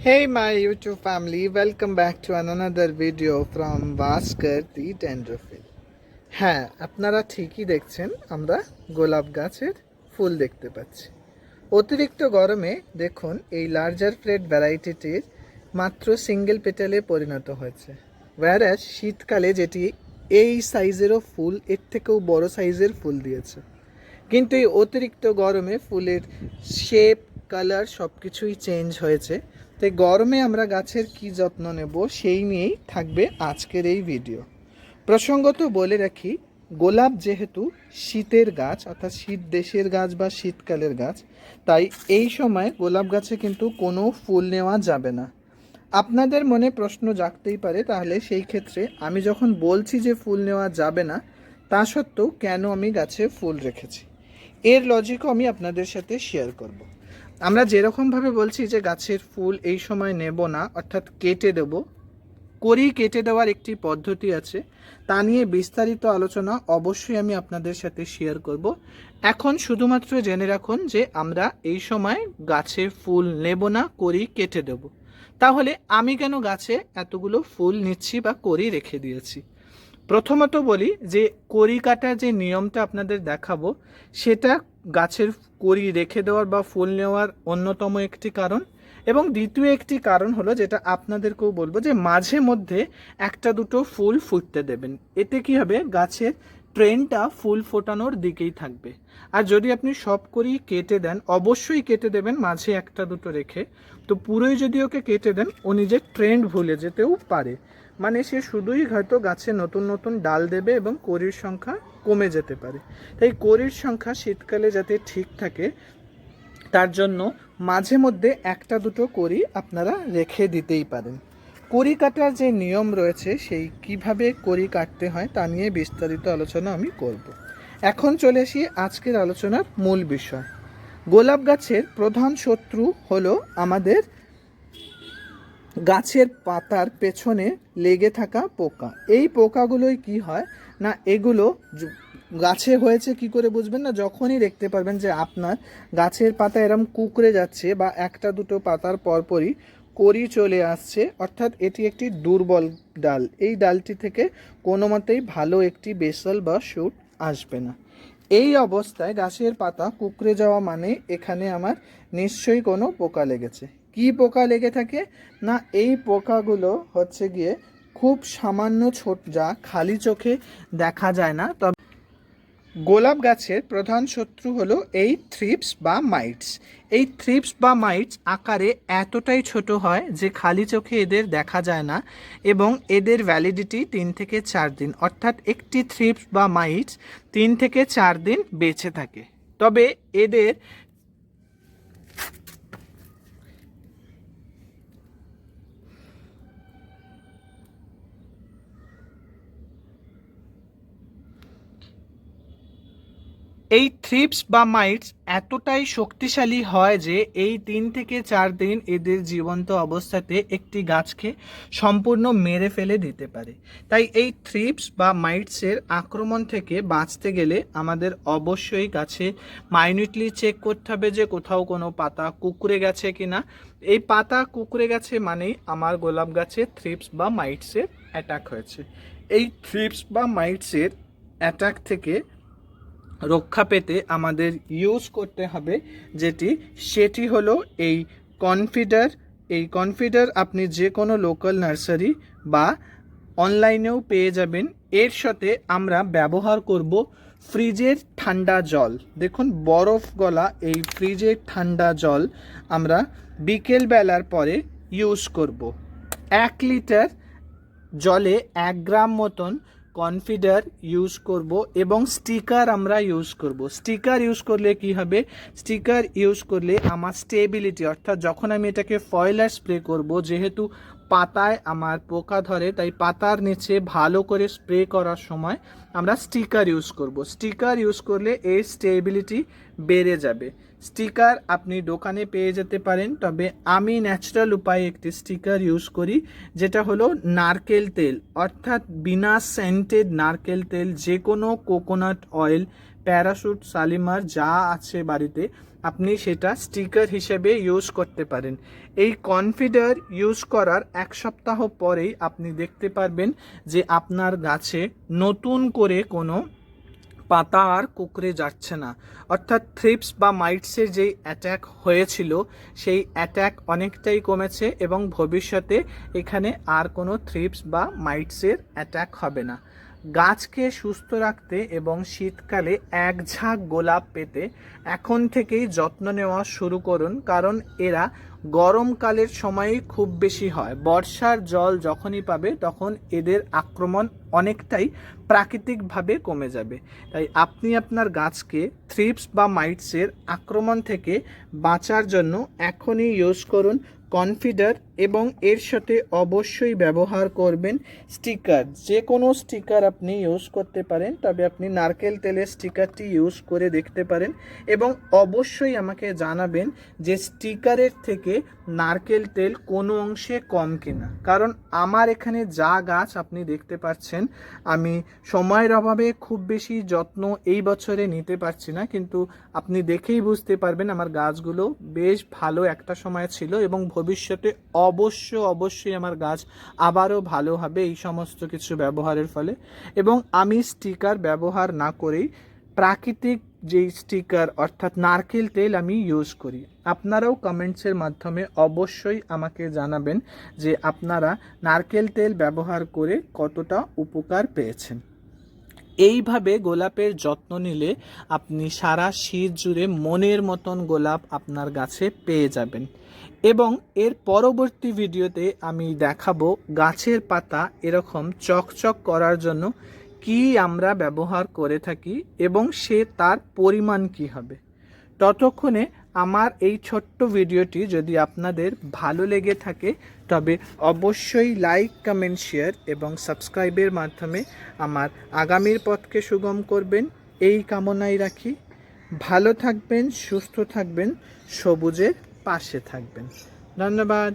Hey my YouTube family, welcome back to another video from Vaskar the Dendrophil. হ্যাঁ আপনারা ঠিকই দেখছেন আমরা গোলাপ গাছের ফুল দেখতে পাচ্ছি। অতিরিক্ত গরমে দেখুন এই লার্জার প্লেট ভ্যারাইটিটির মাত্র সিঙ্গেল পেটালে পরিণত হয়েছে। ওয়ারাস শীতকালে যেটি এই সাইজেরও ফুল এর থেকেও বড় সাইজের ফুল দিয়েছে। কিন্তু এই অতিরিক্ত গরমে ফুলের শেপ কালার সব কিছুই চেঞ্জ হয়েছে। তাই গরমে আমরা গাছের কি যত্ন নেব সেই নিয়েই থাকবে আজকের এই ভিডিও প্রসঙ্গত বলে রাখি, গোলাপ যেহেতু শীতের গাছ, অর্থাৎ শীত দেশের গাছ বা শীতকালের গাছ, তাই এই সময় গোলাপ গাছে কিন্তু কোনো ফুল নেওয়া যাবে না। আপনাদের মনে প্রশ্ন জাগতেই পারে, তাহলে সেই ক্ষেত্রে আমি যখন বলছি যে ফুল নেওয়া যাবে না, তা সত্ত্বেও কেন আমি গাছে ফুল রেখেছি? এর লজিকও আমি আপনাদের সাথে শেয়ার করব। আমরা যেরকমভাবে বলছি যে গাছের ফুল এই সময় নেব না, অর্থাৎ কেটে দেব করি কেটে দেওয়ার একটি পদ্ধতি আছে, তা নিয়ে বিস্তারিত আলোচনা অবশ্যই আমি আপনাদের সাথে শেয়ার করব। এখন শুধুমাত্র জেনে রাখুন যে আমরা এই সময় গাছে ফুল নেব না করি কেটে দেব। তাহলে আমি কেন গাছে এতগুলো ফুল নিচ্ছি বা করি রেখে দিয়েছি? প্রথমত বলি যে করি কাটার যে নিয়মটা আপনাদের দেখাবো, সেটা গাছের কড়ি রেখে দেওয়ার বা ফুল নেওয়ার অন্যতম একটি কারণ। এবং দ্বিতীয় একটি কারণ হলো যেটা আপনাদেরকেও বলব যে মাঝে মধ্যে একটা দুটো ফুল ফুটতে দেবেন। এতে কি হবে? গাছের ট্রেনটা ফুল ফোটানোর দিকেই থাকবে। আর যদি আপনি সব করেই কেটে দেন, অবশ্যই কেটে দেবেন মাঝে একটা দুটো রেখে। তো পুরোই যদি ওকে কেটে দেন, ও নিজের ট্রেন্ড ভুলে যেতেও পারে। মানে সে শুধুই হয়তো গাছে নতুন নতুন ডাল দেবে এবং কড়ির সংখ্যা কমে যেতে পারে। তাই কড়ির সংখ্যা শীতকালে যাতে ঠিক থাকে, তার জন্য মাঝে মধ্যে একটা দুটো কড়ি আপনারা রেখে দিতেই পারেন। কড়ি কাটার যে নিয়ম রয়েছে, সেই কীভাবে কড়ি কাটতে হয় তা নিয়ে বিস্তারিত আলোচনা আমি করব। এখন চলে আসি আজকের আলোচনার মূল বিষয়। গোলাপ গাছের প্রধান শত্রু হলো আমাদের গাছের পাতার পেছনে লেগে থাকা পোকা। এই পোকাগুলোই কি হয়? না, এগুলো গাছে হয়েছে কি করে বুঝবেন না? যখনই দেখতে পারবেন যে আপনার গাছের পাতা এরম কুকড়ে যাচ্ছে বা একটা দুটো পাতার পরপরই করি চলে আসছে, অর্থাৎ এটি একটি দুর্বল ডাল। এই ডালটি থেকে কোনো মতেই ভালো একটি বেসল বা শুট আসবে না। এই অবস্থায় গাছের পাতা কুকড়ে যাওয়া মানে এখানে আমার নিশ্চয়ই কোনো পোকা লেগেছে। কি পোকা লেগে থাকে? না, এই পোকাগুলো হচ্ছে গিয়ে খুব সামান্য ছোট যা খালি চোখে দেখা যায় না। তবে গোলাপ গাছের প্রধান শত্রু হলো এই থ্রিপস বা মাইটস। এই থ্রিপস বা মাইটস আকারে এতটাই ছোট হয় যে খালি চোখে এদের দেখা যায় না এবং এদের ভ্যালিডিটি তিন থেকে চার দিন, অর্থাৎ একটি থ্রিপস বা মাইটস তিন থেকে চার দিন বেঁচে থাকে। তবে এদের এই থ্রিপস বা মাইটস এতটাই শক্তিশালী হয় যে এই তিন থেকে চার দিন এদের জীবন্ত অবস্থাতে একটি গাছকে সম্পূর্ণ মেরে ফেলে দিতে পারে। তাই এই থ্রিপস বা মাইটসের আক্রমণ থেকে বাঁচতে গেলে আমাদের অবশ্যই গাছে মাইনিউটলি চেক করতে হবে যে কোথাও কোনো পাতা কুকুরে গেছে কি না এই পাতা কুকুরে গেছে মানেই আমার গোলাপ গাছে থ্রিপস বা মাইটসের অ্যাটাক হয়েছে। এই থ্রিপস বা মাইটসের অ্যাটাক থেকে রক্ষা পেতে আমাদের ইউজ করতে হবে, যেটি সেটি হলো এই কনফিডার এই কনফিডার আপনি যে কোনো লোকাল নার্সারি বা অনলাইনেও পেয়ে যাবেন। এর সাথে আমরা ব্যবহার করব ফ্রিজের ঠান্ডা জল। দেখুন, বরফ গলা এই ফ্রিজের ঠান্ডা জল আমরা বিকেল বেলার পরে ইউজ করব। এক লিটার জলে এক গ্রাম মতন কনফিডার ইউজ করব এবং স্টিকার আমরা ইউজ করব। স্টিকার ইউজ করলে কি হবে? স্টিকার ইউজ করলে আমার স্টেবিলিটি অর্থাৎ যখন আমি এটাকে ফয়েলার স্প্রে করব, যেহেতু পাতায় আমার পোকা ধরে, তাই পাতার নিচে ভালো করে স্প্রে করার সময় আমরা স্টিকার ইউজ করব। স্টিকার ইউজ করলে এর স্টেবিলিটি বেড়ে যাবে। স্টিকার আপনি দোকানে পেয়ে যেতে পারেন। তবে আমি ন্যাচারাল উপায়ে একটি স্টিকার ইউজ করি, যেটা হলো নারকেল তেল। অর্থাৎ বিনা সেন্টেড নারকেল তেল যে কোনো কোকোনাট অয়েল প্যারাশুট সালিমার যা আছে বাড়িতে, আপনি সেটা স্টিকার হিসেবে ইউজ করতে পারেন। এই কনফিডার ইউজ করার এক সপ্তাহ পরেই আপনি দেখতে পারবেন যে আপনার গাছে নতুন করে কোনো পাতা আর কুকড়ে যাচ্ছে না। অর্থাৎ থ্রিপস বা মাইটসের যেই অ্যাট্যাক হয়েছিল, সেই অ্যাট্যাক অনেকটাই কমেছে এবং ভবিষ্যতে এখানে আর কোনো থ্রিপস বা মাইটসের অ্যাট্যাক হবে না। গাছকে সুস্থ রাখতে এবং শীতকালে এক ঝাঁক গোলাপ পেতে এখন থেকেই যত্ন নেওয়া শুরু করুন, কারণ এরা গরমকালের সময়ই খুব বেশি হয়। বর্ষার জল যখনই পাবে, তখন এদের আক্রমণ অনেকটাই প্রাকৃতিকভাবে কমে যাবে। তাই আপনি আপনার গাছকে থ্রিপস বা মাইটসের আক্রমণ থেকে বাঁচার জন্য এখনই ইউজ করুন কনফিডার এবং এর সাথে অবশ্যই ব্যবহার করবেন স্টিকার। যে কোনো স্টিকার আপনি ইউজ করতে পারেন, তবে আপনি নারকেল তেলের স্টিকারটি ইউজ করে দেখতে পারেন এবং অবশ্যই আমাকে জানাবেন যে স্টিকারের থেকে নারকেল তেল কোনো অংশে কম কিনা। কারণ আমার এখানে যা গাছ আপনি দেখতে পাচ্ছেন, আমি সময়ের অভাবে খুব বেশি যত্ন এই বছরে নিতে পারছি না, কিন্তু আপনি দেখেই বুঝতে পারবেন আমার গাছগুলো বেশ ভালো একটা সময় ছিল এবং ভবিষ্যতে অবশ্য, অবশ্যই আমার গাছ আবারও ভালো হবে এই সমস্ত কিছু ব্যবহারের ফলে। এবং আমি স্টিকার ব্যবহার না করেই প্রাকৃতিক যেই স্টিকার, অর্থাৎ নারকেল তেল আমি ইউজ করি। আপনারাও কমেন্টসের মাধ্যমে অবশ্যই আমাকে জানাবেন যে আপনারা নারকেল তেল ব্যবহার করে কতটা উপকার পেয়েছেন। এইভাবে গোলাপের যত্ন নিলে আপনি সারা শীত জুড়ে মনের মতন গোলাপ আপনার গাছে পেয়ে যাবেন। এবং এর পরবর্তী ভিডিওতে আমি দেখাবো গাছের পাতা এরকম চকচক করার জন্য কি আমরা ব্যবহার করে থাকি এবং সে তার পরিমাণ কি হবে। ততক্ষণে আমার এই ছোট্ট ভিডিওটি যদি আপনাদের ভালো লেগে থাকে, তবে অবশ্যই লাইক, কমেন্ট, শেয়ার এবং সাবস্ক্রাইবের মাধ্যমে আমার আগামীর পথকে সুগম করবেন। এই কামনাই রাখি। ভালো থাকবেন, সুস্থ থাকবেন, সবুজের পাশে থাকবেন। ধন্যবাদ।